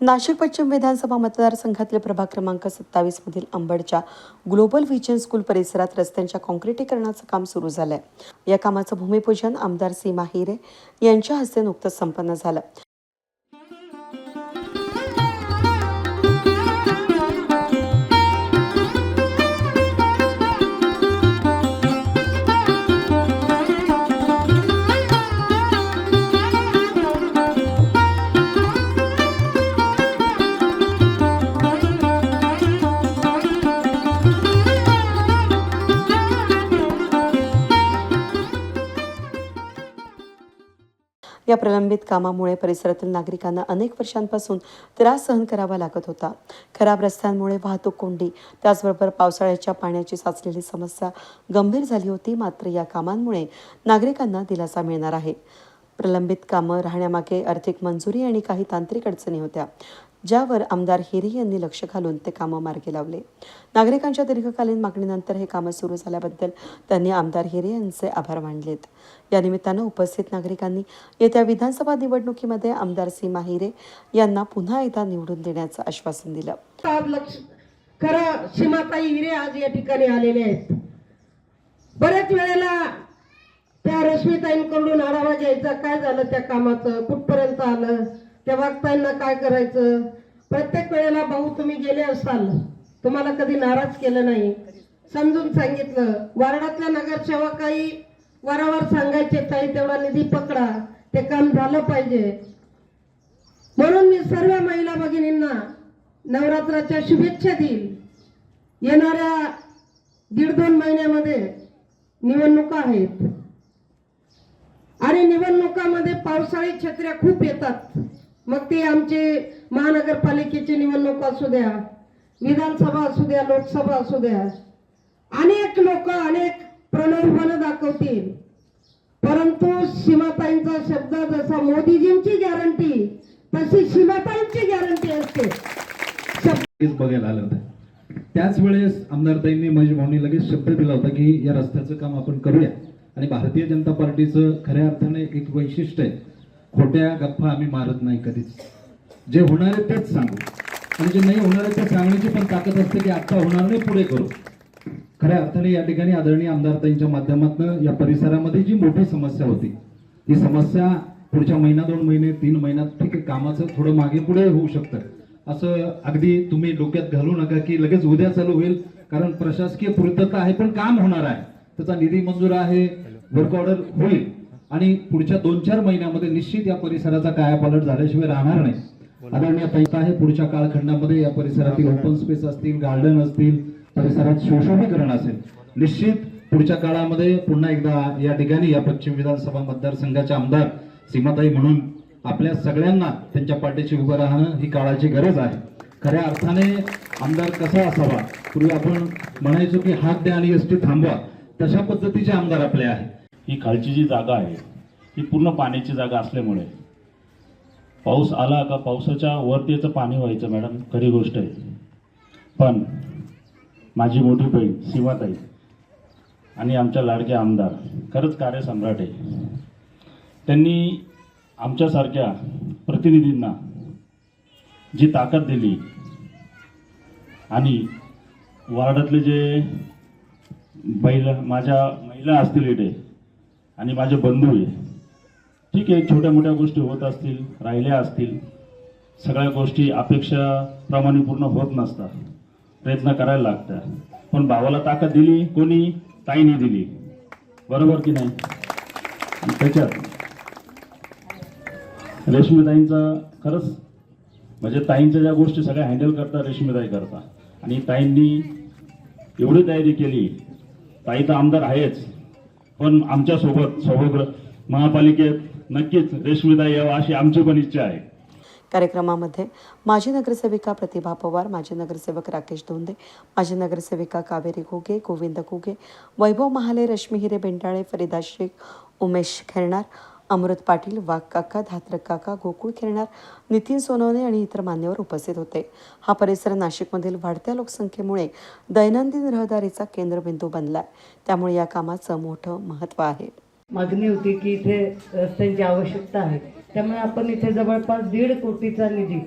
नाशिक पश्चिम विधानसभा मतदारसंघातील प्रभाग क्रमांक सत्तावीस मधील अंबडच्या ग्लोबल व्हिजन स्कूल परिसरात रस्त्यांच्या काँक्रिटीकरणाचं काम सुरू झालंय. या कामाचं भूमिपूजन आमदार सीमा हिरे यांच्या हस्ते नुकतंच संपन्न झालं. या प्रलंबित कामामुळे परिसरातील नागरिकांना अनेक वर्षांपासून त्रास सहन करावा लागत होता. खराब रस्त्यांमुळे वाहतूक कोंडी त्याचबरोबर पावसाळ्याच्या पाण्याची साचलेली समस्या गंभीर झाली होती मात्र या कामांमुळे नागरिकांना दिलासा मिळणार आहे. प्रलंबित कामं राहण्यामागे आर्थिक मंजुरी आणि काही तांत्रिक अडचणी होत्या. ज्यावर आमदार हिरे यांनी लक्ष घालून ते कामं मार्गी लावले. नागरिकांच्या दीर्घकालीन मागणीनंतर हे कामं सुरू झाल्याबद्दल त्यांनी आमदार हिरे यांचे आभार मानलेत. या निमित्तानं उपस्थित नागरिकांनी येत्या विधानसभा निवडणुकीमध्ये आमदार सीमा हिरे यांना पुन्हा एकदा निवडून देण्याचं आश्वासन दिलं. खरं सीमाताई हिरे आज या ठिकाणी आलेले आहेत. बऱ्याच वेळेला त्या रश्मीताईंकडून आढावा घ्यायचा काय झालं त्या कामाचं कुठपर्यंत आलं? त्या वागताना काय करायचं? प्रत्येक वेळेला भाऊ तुम्ही गेले असाल तुम्हाला कधी नाराज केलं नाही. समजून सांगितलं. वार्डातल्या नगरसेवकाही वारंवार सांगायचे ताई तेवढा निधी पकडा. ते काम झालं पाहिजे. म्हणून मी सर्व महिला भगिनींना नवरात्राच्या शुभेच्छा देईल येणाऱ्या दीड दोन महिन्यामध्ये निवडणुका आहेत. आणि निवडणुकामध्ये पावसाळी छत्र्या खूप येतात. मग ते आमचे महानगरपालिकेची निवडणूक असू द्या विधानसभा असू द्या लोकसभा असू द्या अनेक लोक अनेक प्रलोभनं दाखवतील. परंतु सीमाताईंचा शब्द जसा मोदीजींची गॅरंटी तशी सीमाताईंची गॅरंटी असते. बघायला आलं होतं. त्याच वेळेस आमदारताईंनी महेश भाऊनी लगेच शब्द दिला होता की या रस्त्याचं काम आपण करूया. आणि भारतीय जनता पार्टीचं खऱ्या अर्थाने एक वैशिष्ट्य आहे. खोट्या गप्पा आम्ही मारत नाही कधीच. जे होणार आहे तेच सांगू. आणि जे नाही होणार आहे ते सांगण्याची पण ताकद असते की आत्ता होणार नाही पुढे करू. खऱ्या अर्थाने या ठिकाणी आदरणीय आमदारताईंच्या माध्यमातून या परिसरामध्ये जी मोठी समस्या होती ही समस्या पुढच्या महिना दोन महिने तीन महिन्यात ठीक आहे कामाचं थोडं मागे पुढे होऊ शकतं. असं अगदी तुम्ही डोक्यात घालू नका की लगेच उद्या चालू होईल कारण प्रशासकीय पूर्तता आहे पण काम होणार आहे. त्याचा निधी मंजूर आहे वर्क ऑर्डर होईल. आणि पुढच्या दोन चार महिन्यामध्ये निश्चित या परिसराचा कायापालट झाल्याशिवाय राहणार नाही. आदरणीय पैसा आहे पुढच्या कालखंडामध्ये या परिसरातील ओपन स्पेस असतील गार्डन असतील परिसरात सुशोभीकरण असेल निश्चित पुढच्या काळामध्ये पुन्हा एकदा या ठिकाणी या पश्चिम विधानसभा मतदारसंघाच्या आमदार सीमाताई म्हणून आपल्या सगळ्यांना त्यांच्या पाठीशी उभं राहणं ही काळाची गरज आहे. खऱ्या अर्थाने आमदार कसा असावा? पूर्वी आपण म्हणायचो की हात द्या आणि एसटी थांबवा. तशा पद्धतीचे आमदार आपले आहे ही खालची जी जागा आहे ही पूर्ण पाण्याची जागा असल्यामुळे. पाऊस आला का पावसाच्या वरतीचं पाणी व्हायचं मॅडम? खरी गोष्ट आहे. पण माझी मोठी बहीण सीमाताई आणि आमच्या लाडके आमदार खरंच कार्यसम्राट आहे. त्यांनी आमच्यासारख्या प्रतिनिधींना जी ताकद दिली आणि वार्डातले जे बैल माझ्या महिला असतील इथे आणि माझे बंधू आहे ठीक आहे छोट्या मोठ्या गोष्टी होत असतील राहिल्या असतील सगळ्या गोष्टी अपेक्षाप्रमाणे पूर्ण होत नसतात. प्रयत्न करायला लागतात. पण भावाला ताकद दिली कोणी ताईने दिली. बरोबर की नाही? त्याच्यात रेशमीताईंचा खरंच म्हणजे ताईंच्या ज्या गोष्टी सगळ्या हँडल करता रेशमीताई करता आणि ताईंनी एवढी तयारी केली. ताई तर आमदार आहेच. पण आमच्यासोबत सौभग्र महापालिकेत नक्कीच रेशमीताई यावं अशी आमची पण इच्छा आहे. कार्यक्रमामध्ये माजी नगरसेविका प्रतिभा पवार माजी नगरसेवक राकेश धोंदे माजी नगरसेविका कावेरी घोगे गोविंद घोगे वैभव महाले रश्मी हिरे बेंटाळे फरीदा शेख उमेश खेरणार अमृत पाटील वाघ काका धात्रक काका गोकुळ खेळणार नितीन सोनवणे आणि इतर मान्यवर उपस्थित होते. हा परिसर नाशिकमधील वाढत्या लोकसंख्येमुळे दैनंदिन रहदारीचा केंद्रबिंदू बनलाय. त्यामुळे या कामाचं मोठं महत्त्व आहे. मागणी होती की इथे रस्त्यांची आवश्यकता आहे. त्यामुळे आपण इथे जवळपास दीड कोटीचा निधी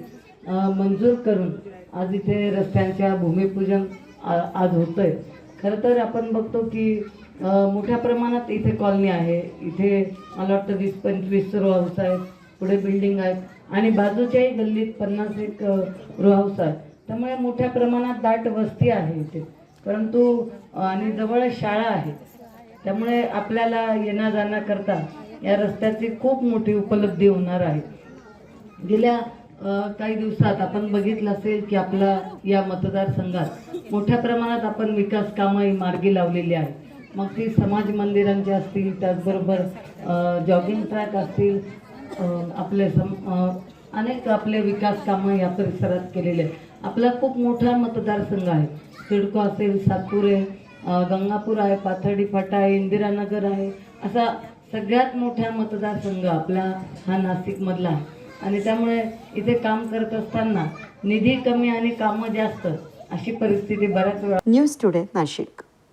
मंजूर करून आज इथे रस्त्यांच्या भूमिपूजन आ- आज होतंय. खरं तर आपण बघतो की मोठ्या प्रमाणात इथे कॉलनी आहे. इथे मला वाटतं वीस पंचवीस रो हाऊस आहेत. पुढे बिल्डिंग आहेत. आणि बाजूच्याही गल्लीत पन्नास एक रो हाऊस आहेत. त्यामुळे मोठ्या प्रमाणात दाट वस्ती आहे इथे. परंतु आणि जवळ शाळा आहे. त्यामुळे आपल्याला येण्या जाण्याकरता या रस्त्याची खूप मोठी उपलब्धी होणार आहे. गेल्या काही दिवसात आपण बघितलं असेल की आपला या मतदारसंघात मोठ्या प्रमाणात आपण विकास कामं ही मार्गी लावलेली आहेत. मग ती समाज मंदिरांची असतील त्याचबरोबर जॉगिंग ट्रॅक असतील आपले सम अनेक आपले विकास कामं या परिसरात केलेले आहेत. आपला खूप मोठा मतदारसंघ आहे. सिडको असेल सातपूर आहे गंगापूर आहे पाथर्डी फाटा आहे इंदिरानगर आहे असा सगळ्यात मोठा मतदारसंघ आपला हा नाशिकमधला आहे. आणि त्यामुळे इथे काम करत असताना निधी कमी आणि कामं जास्त अशी परिस्थिती बऱ्याच वेळा न्यूज टुडे नाशिक.